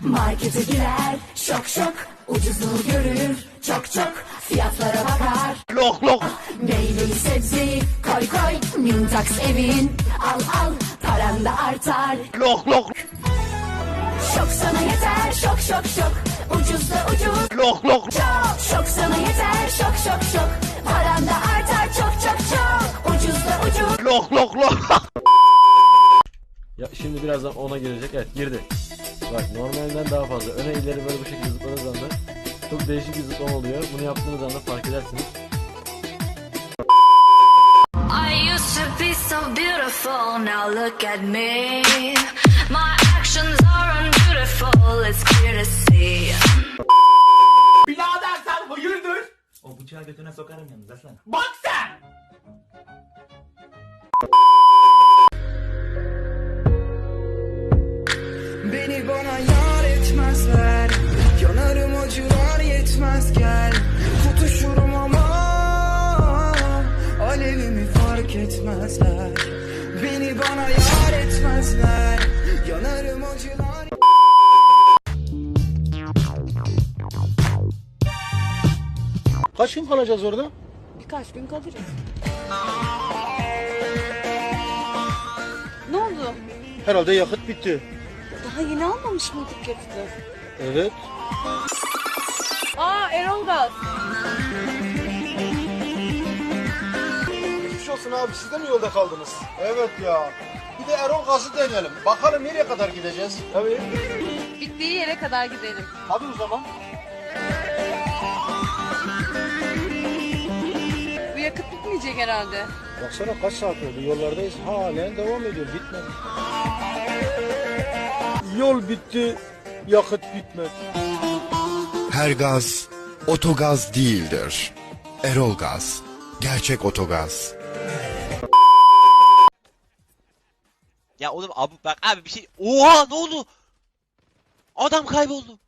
Markete girer şok şok ucuzunu görür çok çok fiyatlara bakar Lok lok. Meyveyi sebzeyi koy koy Mintax evin al al paran da artar Lok lok. Şok sana yeter şok şok şok Ucuz da ucuz Lok lok. çok Şok sana yeter şok şok şok Paran da artar çok çok çok Ucuz da ucuz Lok lok lok. Şimdi birazdan ona girecek. Evet girdi. Bak normalinden daha fazla. Öne ileri böyle bu şekilde zıpladığınız anda çok değişik bir zıplama oluyor. Bunu yaptığınız anda fark edersiniz. I used to be so beautiful, now look at me. My actions are unbeautiful, it's clear to see. Birader sen hayırdır? O bıçağı götüne sokarım yalnız aslan. Bak sen! Kaç gün kalacağız orada? Birkaç gün kalırız. Ne oldu? Herhalde yakıt bitti. Daha yeni almamış mıydık yakıtı? Evet. Aa Erol Gaz. Geçmiş olsun abi siz de mi yolda kaldınız? Evet ya. Bir de Erol Gaz'ı deneyelim. Bakalım nereye kadar gideceğiz? Tabii. Bittiği yere kadar gidelim. Hadi o zaman. Bu yakıt bitmeyecek herhalde. Baksana kaç saat oldu yollardayız. Halen devam ediyor bitmedi. Yol bitti, yakıt bitmedi. Her gaz otogaz değildir. Erol Gaz, gerçek otogaz. Oğlum abi bak abi bir şey. Oha ne oldu? Adam kayboldu.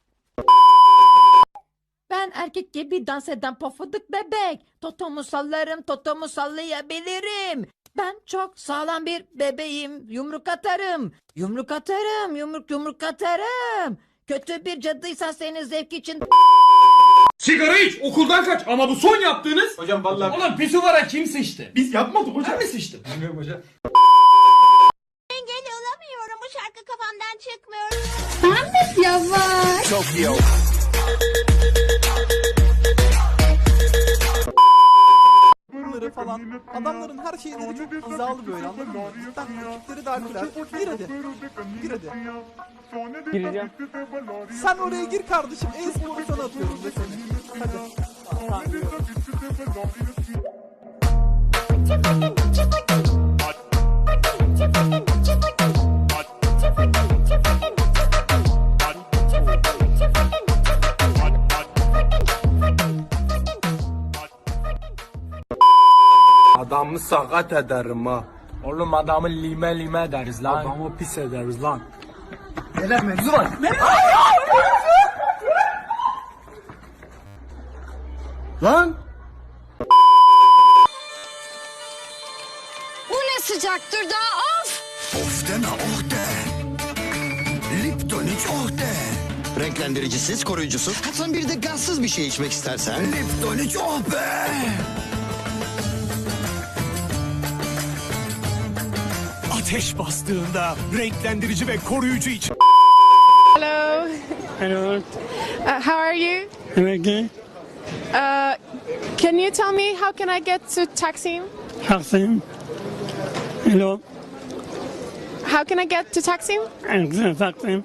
Ben erkek gibi dans eden pofuduk bebek. Totomu sallarım, totomu sallayabilirim. Ben çok sağlam bir bebeğim. Yumruk atarım. Yumruk atarım, yumruk yumruk atarım. Kötü bir cadıysan senin zevk için Sigara iç okuldan kaç ama bu son yaptığınız. Hocam vallahi Ulan pisuvara kim sıçtı? Biz yapmadık hocam. Ben mi sıçtım? bilmiyorum hocam. Çıkmıyor. Bunları falan Adamların her şeyleri çok hizalı böyle anladın mı? Cidden rakipleri de alkılar Gir hadi. Gir hadi. Gireceğim. Sen oraya gir kardeşim E-sporu sana atıyorum. Hadi Adamı sakat ederim ha. Oğlum adamı lime lime ederiz lan. Adamı pis ederiz lan. Neler mevzu var? Lan! Bu ne sıcaktır da of! Of deme oh de. Lipton iç oh de. Renklendiricisiz, koruyucusuz. Son bir de gazsız bir şey içmek istersen. Lipton iç oh be. Ateş bastığında renklendirici ve koruyucu iç. Hello. Hello. Uh, how are you? Okay. Uh, can you tell me how can I get to Taksim? Taksim. Hello. How can I get to Taksim? Taksim.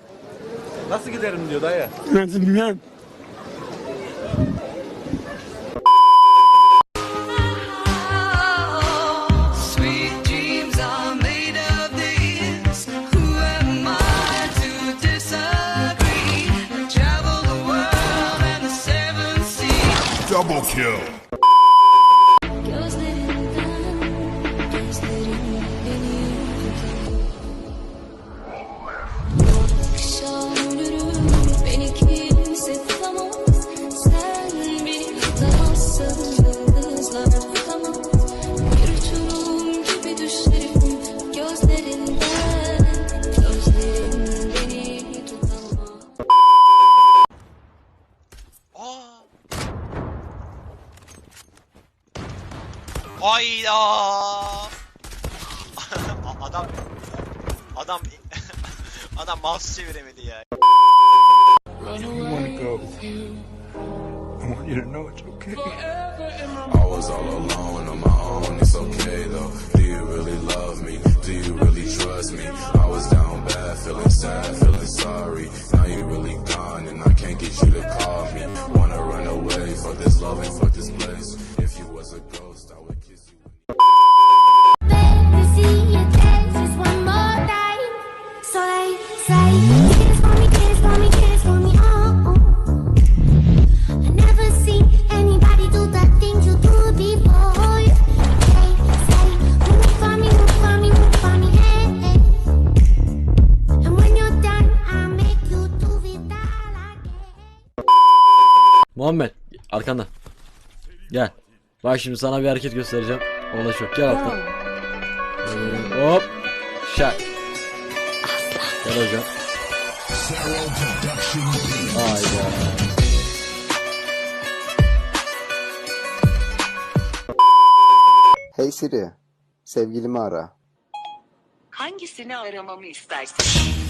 Nasıl giderim diyor dayı. Nasıl bilmem. Double kill. Hayda. adam adam adam mouse çeviremedi ya. I want you to know it's okay. I was all alone on my own, it's okay though. Do you really love me? Do you really trust me? I was down bad, feeling sad, feeling sorry. Now you really gone and I can't get you to call me. Wanna run away for this love and fuck this place. Muhammed arkanda. Gel. Bak şimdi sana bir hareket göstereceğim. Ona çok. Gel alttan. Ee, Hop. Şak. Gel hocam. Hayda. Hey Siri, sevgilimi ara. Hangisini aramamı istersin?